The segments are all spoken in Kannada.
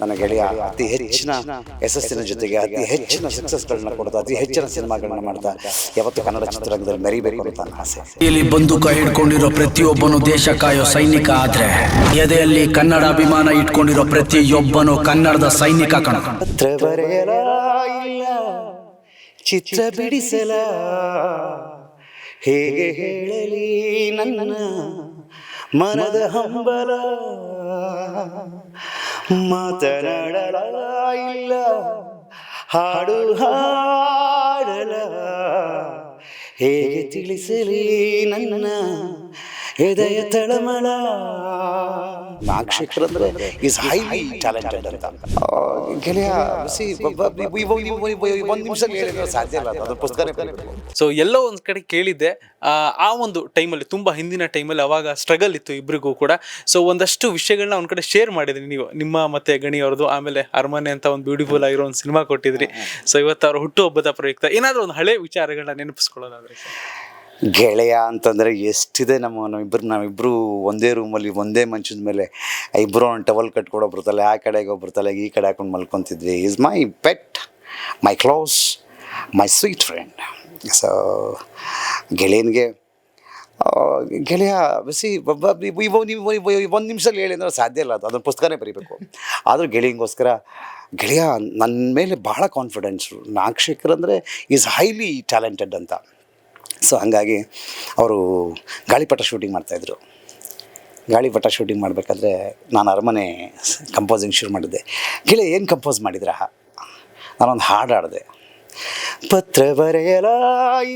ನನ್ನ ಗೆಳೆಯ ಅತಿ ಹೆಚ್ಚಿನ ಯಶಸ್ಸಿನ ಜೊತೆಗೆ ಅತಿ ಹೆಚ್ಚಿನ ಸಕ್ಸಸ್ಗಳನ್ನ ಕೊಡ್ತಾ ಅತಿ ಹೆಚ್ಚಿನ ಸಿನಿಮಾಗಳನ್ನ ಮಾಡ್ತಾ ಯಾವತ್ತು ಕನ್ನಡ ಚಿತ್ರರಂಗದಲ್ಲಿ ಮೆರಿಬೇಕು ಅಂತ ಆಸೆ. ಇಲ್ಲಿ ಬಂದೂಕ ಹಿಡ್ಕೊಂಡಿರೋ ಪ್ರತಿಯೊಬ್ಬನು ದೇಶ ಕಾಯೋ ಸೈನಿಕ ಆದ್ರೆ ಎದೆಯಲ್ಲಿ ಕನ್ನಡ ಅಭಿಮಾನ ಇಟ್ಕೊಂಡಿರೋ ಪ್ರತಿಯೊಬ್ಬನು ಕನ್ನಡದ ಸೈನಿಕ ಕಣ. ಚಿತ್ರ ಬಿಡಿಸಲ ಹೇಗೆ ಹೇಳಲಿ ನನ್ನ ಮನದ ಹಂಬಲ ಮಾತನಾಡಲ ಇಲ್ಲ. ಹಾಡು ಹಾಡಲ. ಹೇಗೆ ತಿಳಿಸಲಿ ನನ್ನ ಎದೆಯ ತಳಮಳ. ನಾಕ್ಷಕರ್ ಅಂದ್ರೆ ಈಸ್ ಹೈಲಿ ಟ್ಯಾಲೆಂಟೆಡ್ ಅಂತ. ಗೆಳೆಯ ಸಿ ಒಂದು ನಿಮಿಷ ಸಾಧ್ಯ ಇಲ್ಲ ಅದು. ಪುಸ್ತಕನೇ. ಸೊ ಎಲ್ಲೋ ಒಂದ್ ಕಡೆ ಕೇಳಿದ್ದೆ ಆ, ಒಂದು ಟೈಮಲ್ಲಿ ತುಂಬಾ ಹಿಂದಿನ ಟೈಮಲ್ಲಿ ಅವಾಗ ಸ್ಟ್ರಗಲ್ ಇತ್ತು ಇಬ್ರಿಗೂ ಕೂಡ. ಸೊ ಒಂದಷ್ಟು ವಿಷಯಗಳನ್ನ ಒಂದ್ ಕಡೆ ಶೇರ್ ಮಾಡಿದ್ರಿ ನೀವು ನಿಮ್ಮ ಮತ್ತೆ ಗಣಿ ಅವ್ರದ್ದು ಆಮೇಲೆ ಅರಮನೆ ಅಂತ ಒಂದು ಬ್ಯೂಟಿಫುಲ್ ಆಗಿರೋ ಒಂದು ಸಿನಿಮಾ ಕೊಟ್ಟಿದ್ರಿ. ಸೊ ಇವತ್ತು ಅವ್ರ ಹುಟ್ಟುಹಬ್ಬದ ಪ್ರಯುಕ್ತ. ಏನಾದ್ರೂ ಒಂದು ಹಳೆ ವಿಚಾರಗಳನ್ನ ನೆನಪಿಸ್ಕೊಳ್ಳೋದಾದ್ರೆ ಗೆಳೆಯ ಅಂತಂದ್ರೆ ಎಷ್ಟಿದೆ ನಮ್ಮ ನಾವಿಬ್ರು ನಾವಿಬ್ರು ಒಂದೇ ರೂಮಲ್ಲಿ ಒಂದೇ ಮಂಚದ ಮೇಲೆ ಇಬ್ಬರು ಒಂದು ಟವಲ್ ಕಟ್ಕೊಡೋ ಬರ್ತಲ್ಲ ಆ ಕಡೆಗೆ ಬರ್ತಲ್ಲ ಈ ಕಡೆ ಹಾಕೊಂಡು ಮಲ್ಕೊತಿದ್ವಿ. Is my pet my close my sweet friend so ಗೆಳೆಯನಿಗೆ ಗೆಳೆಯ, ಬಿಸಿ ಒಂದು ನಿಮಿಷದಲ್ಲಿ ಹೇಳಿ ಅಂದರೆ ಸಾಧ್ಯ ಇಲ್ಲ ಅದು ಅದನ್ನು ಪುಸ್ತಕನೇ ಬರೀಬೇಕು. ಆದರೂ ಗೆಳೆಯಂಗೋಸ್ಕರ ಗೆಳೆಯ ನನ್ನ ಮೇಲೆ ಭಾಳ ಕಾನ್ಫಿಡೆನ್ಸು ನಾಗಶೇಖರ್ ಅಂದರೆ ಈಸ್ ಹೈಲಿ ಟ್ಯಾಲೆಂಟೆಡ್ ಅಂತ. ಸೊ ಹಾಗಾಗಿ ಅವರು ಗಾಳಿಪಟ ಶೂಟಿಂಗ್ ಮಾಡ್ತಾಯಿದ್ರು. ಗಾಳಿಪಟ ಶೂಟಿಂಗ್ ಮಾಡಬೇಕಾದ್ರೆ ನಾನು ಅರಮನೆ ಕಂಪೋಸಿಂಗ್ ಶುರು ಮಾಡಿದ್ದೆ. ಗೆಳೆಯ ಏನು ಕಂಪೋಸ್ ಮಾಡಿದ್ರ? ನಾನೊಂದು ಹಾಡು ಹಾಡಿದೆ. ಪತ್ರ ಬರೆಯಲ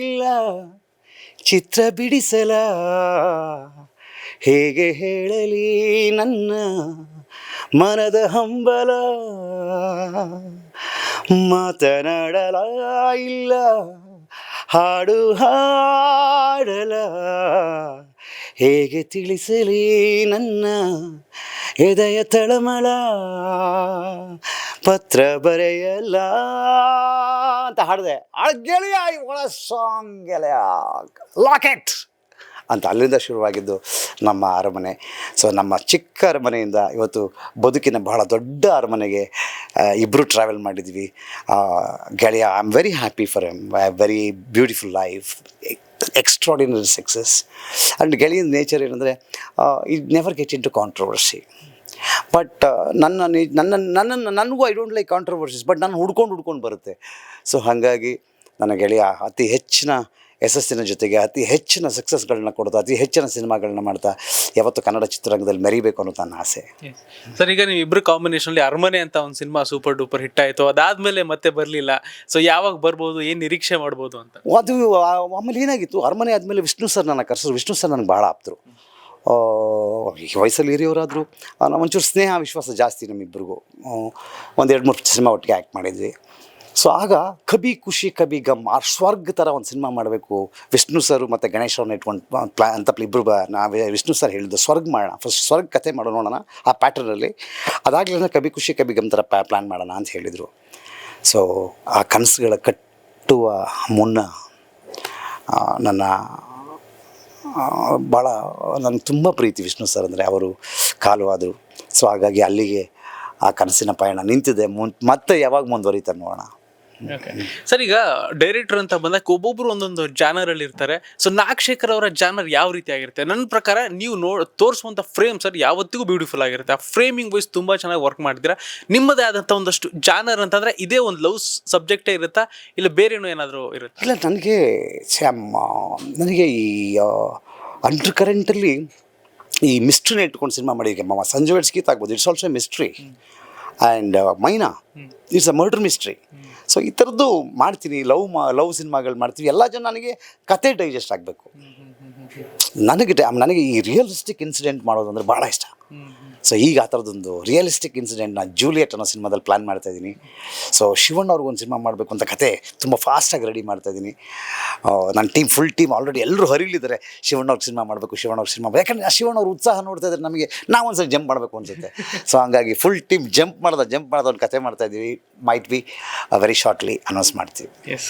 ಇಲ್ಲ, ಚಿತ್ರ ಬಿಡಿಸಲ? ಹೇಗೆ ಹೇಳಲಿ ನನ್ನ ಮನದ ಹಂಬಲ? ಮಾತನಾಡಲ ಇಲ್ಲ ಹಾಡು ಹಾಡಲ. ಹೇಗೆ ತಿಳಿಸಲಿ ನನ್ನ ಎದೆಯ ತಳಮಳ? ಪತ್ರ ಬರೆಯಲ್ಲ ಅಂತ ಹಾಡಿದೆ. ಗೆಳೆಯ ಒಳ ಸಾಂಗ್ ಗೆಳೆಯ ಲಾಕೆಟ್ ಅಂತ ಅಲ್ಲಿಂದ ಶುರುವಾಗಿದ್ದು ನಮ್ಮ ಅರಮನೆ. ಸೊ ನಮ್ಮ ಚಿಕ್ಕ ಅರಮನೆಯಿಂದ ಇವತ್ತು ಬದುಕಿನ ಬಹಳ ದೊಡ್ಡ ಅರಮನೆಗೆ ಇಬ್ಬರು ಟ್ರಾವೆಲ್ ಮಾಡಿದ್ವಿ. ಗೆಳೆಯ I am very happy for him I very beautiful life extraordinary success and ಗೆಳೆಯನ ನೇಚರ್ ಏನಂದರೆ it never get into controversy but ನನ್ನ ನನ್ನ, ನನ್ನನ್ನು, ನನಗೂ I don't like controversies but ನಾನು ಹುಡ್ಕೊಂಡು ಹುಡ್ಕೊಂಡು ಬರುತ್ತೆ. ಸೊ ಹಾಗಾಗಿ ನನ್ನ ಗೆಳೆಯ ಅತಿ ಹೆಚ್ಚಿನ ಯಶಸ್ಸಿನ ಜೊತೆಗೆ ಅತಿ ಹೆಚ್ಚಿನ ಸಕ್ಸಸ್ಗಳನ್ನ ಕೊಡ್ತಾ ಅತಿ ಹೆಚ್ಚಿನ ಸಿನಿಮಾಗಳನ್ನ ಮಾಡ್ತಾ ಯಾವತ್ತು ಕನ್ನಡ ಚಿತ್ರರಂಗದಲ್ಲಿ ಮೆರಿಬೇಕು ಅನ್ನೋ ನನ್ನ ಆಸೆ. ಸರ್ ಈಗ ನೀವು ಇಬ್ಬರು ಕಾಂಬಿನೇಷನ್ ಅರಮನೆ ಅಂತ ಒಂದು ಸಿನಿಮಾ ಸೂಪರ್ ಡೂಪರ್ ಹಿಟ್ ಆಯಿತು ಅದಾದ್ಮೇಲೆ ಮತ್ತೆ ಬರಲಿಲ್ಲ. ಸೊ ಯಾವಾಗ ಬರ್ಬೋದು ಏನು ನಿರೀಕ್ಷೆ ಮಾಡ್ಬೋದು ಅಂತ? ಅದು ಆಮೇಲೆ ಏನಾಗಿತ್ತು ಅರಮನೆ ಆದಮೇಲೆ ವಿಷ್ಣು ಸರ್ ನನ್ನ ಕರೆಸಿದ್ರು ವಿಷ್ಣು ಸರ್ ನನಗೆ ಭಾಳ ಆಪ್ತರು. ಈ ವಯಸ್ಸಲ್ಲಿ ಹಿರಿಯವರಾದರೂ ನಾವು ಒಂಚೂರು ಸ್ನೇಹ ವಿಶ್ವಾಸ ಜಾಸ್ತಿ ನಮ್ಮಿಬ್ಬರಿಗೂ ಒಂದು ಎರಡು ಮೂರು ಸಿನಿಮಾ ಒಟ್ಟಿಗೆ ಆ್ಯಕ್ಟ್ ಮಾಡಿದ್ವಿ. ಸೊ ಆಗ ಕಬಿ ಖುಷಿ ಕಬಿ ಗಮ್ ಆ ಸ್ವರ್ಗ ಥರ ಒಂದು ಸಿನಿಮಾ ಮಾಡಬೇಕು. ವಿಷ್ಣು ಸರ್ ಮತ್ತು ಗಣೇಶ್ ಅವ್ರನ್ನ ಇಟ್ಕೊಂಡು ಪ್ಲಾ ಅಂತ ಇಬ್ಬರು ಬ ನಾವೇ ವಿಷ್ಣು ಸರ್ ಹೇಳಿದ್ದು ಸ್ವರ್ಗ ಮಾಡೋಣ. ಫಸ್ಟ್ ಸ್ವರ್ಗ ಕತೆ ಮಾಡೋಣ ನೋಡೋಣ ಆ ಪ್ಯಾಟರ್ನಲ್ಲಿ ಅದಾಗಲೇ ಕಬಿ ಖುಷಿ ಕಬಿ ಗಮ್ ಥರ ಪ್ಲ್ಯಾನ್ ಮಾಡೋಣ ಅಂತ ಹೇಳಿದರು. ಸೊ ಆ ಕನಸುಗಳ ಕಟ್ಟುವ ಮುನ್ನ ನನ್ನ ಭಾಳ ನನಗೆ ತುಂಬ ಪ್ರೀತಿ ವಿಷ್ಣು ಸರ್ ಅಂದರೆ ಅವರು ಕಾಲು ಸೊ ಹಾಗಾಗಿ ಅಲ್ಲಿಗೆ ಆ ಕನಸಿನ ಪಯಣ ನಿಂತಿದೆ. ಮುನ್ ಮತ್ತೆ ಯಾವಾಗ ಮುಂದುವರಿತಾರೆ ನೋಡೋಣ. ಸರ್ ಈಗ ಡೈರೆಕ್ಟರ್ ಅಂತ ಬಂದಾಗ ಒಬ್ಬೊಬ್ರು ಒಂದೊಂದು ಜಾನರ್ ಅಲ್ಲಿ ಇರ್ತಾರೆ. ಸೊ ನಾಗಶೇಖರ್ ಅವರ ಜಾನರ್ ಯಾವ ರೀತಿ ಆಗಿರುತ್ತೆ? ನನ್ನ ಪ್ರಕಾರ ನೀವು ನೋ ತೋರಿಸುವಂತ ಫ್ರೇಮ್ ಸರ್ ಯಾವತ್ತಿಗೂ ಬ್ಯೂಟಿಫುಲ್ ಆಗಿರುತ್ತೆ. ಆ ಫ್ರೇಮಿಂಗ್ ವೈಸ್ ತುಂಬಾ ಚೆನ್ನಾಗಿ ವರ್ಕ್ ಮಾಡ್ತೀರಾ? ನಿಮ್ಮದೇ ಆದಂತ ಒಂದಷ್ಟು ಜಾನರ್ ಅಂತಂದ್ರೆ ಇದೇ ಒಂದು ಲವ್ ಸಬ್ಜೆಕ್ಟೇ ಇರುತ್ತಾ? ಇಲ್ಲ ಬೇರೆನೂ ಏನಾದರೂ ಇರುತ್ತೆ? ಇಲ್ಲ ನನಗೆ ಸ್ಯಾಮ್ ನನಗೆ ಈ ಅಂಡರ್ ಕರೆಂಟಲ್ಲಿ ಈ ಮಿಸ್ಟ್ರಿನ ಇಟ್ಕೊಂಡು ಸಿನಿಮಾ ಮಾಡಿದಕ್ಕೆ ಮಾಮ ಸಂಜೆ ವೆಡ್ಸ್ ಗೀತ್ ಆಗ್ಬೋದು it's also mystery and Mynaa it's a murder mystery so ಈ ಥರದ್ದು ಮಾಡ್ತೀನಿ ಲವ್ ಮಾ ಲವ್ ಸಿನಿಮಾಗಳು ಮಾಡ್ತೀವಿ ಎಲ್ಲ ಜನ ನನಗೆ ಕತೆ ಡೈಜೆಸ್ಟ್ ಆಗಬೇಕು. ನನಗೆ ನನಗೆ ಈ ರಿಯಲಿಸ್ಟಿಕ್ ಇನ್ಸಿಡೆಂಟ್ ಮಾಡೋದು ಅಂದರೆ ಭಾಳ ಇಷ್ಟ ಸೊ ಈಗ ಆ ಥರದೊಂದು ರಿಯಲಿಸ್ಟಿಕ್ ಇನ್ಸಿಡೆಂಟ್ ನಾನು ಜೂಲಿಯಟ್ ಅನ್ನೋ ಸಿನಿಮಾದಲ್ಲಿ ಪ್ಲ್ಯಾನ್ ಮಾಡ್ತಾ ಇದ್ದೀನಿ. ಸೊ ಶಿವಣ್ಣ ಅವ್ರಿಗೊಂದು ಸಿನಿಮಾ ಮಾಡಬೇಕು ಅಂತ ಕತೆ ತುಂಬ ಫಾಸ್ಟಾಗಿ ರೆಡಿ ಮಾಡ್ತಾ ಇದ್ದೀನಿ. ನನ್ನ ಟೀಮ್ ಫುಲ್ ಟೀಮ್ ಆಲ್ರೆಡಿ ಎಲ್ಲರೂ ಹರಿಲಿದ್ದಾರೆ. ಶಿವಣ್ಣ ಅವ್ರಿಗೆ ಸಿನಿಮಾ ಮಾಡಬೇಕು, ಶಿವಣ್ಣ ಅವ್ರ ಸಿನಿಮಾ ಯಾಕಂದರೆ ಆ ಶಿವಣ್ಣ ಅವ್ರ ಉತ್ಸಾಹ ನೋಡ್ತಾ ಇದ್ರೆ ನಮಗೆ, ನಾವು ಒಂದ್ಸಲ ಜಂಪ್ ಮಾಡಬೇಕು ಅನಿಸುತ್ತೆ. ಸೊ ಹಂಗಾಗಿ ಫುಲ್ ಟೀಮ್ ಜಂಪ್ ಮಾಡ್ದ ಜಂಪ್ ಮಾಡ್ದ ಒಂದು ಕತೆ ಮಾಡ್ತಾ ಇದ್ದೀವಿ. Might be very shortly announce ಮಾಡ್ತೀವಿ.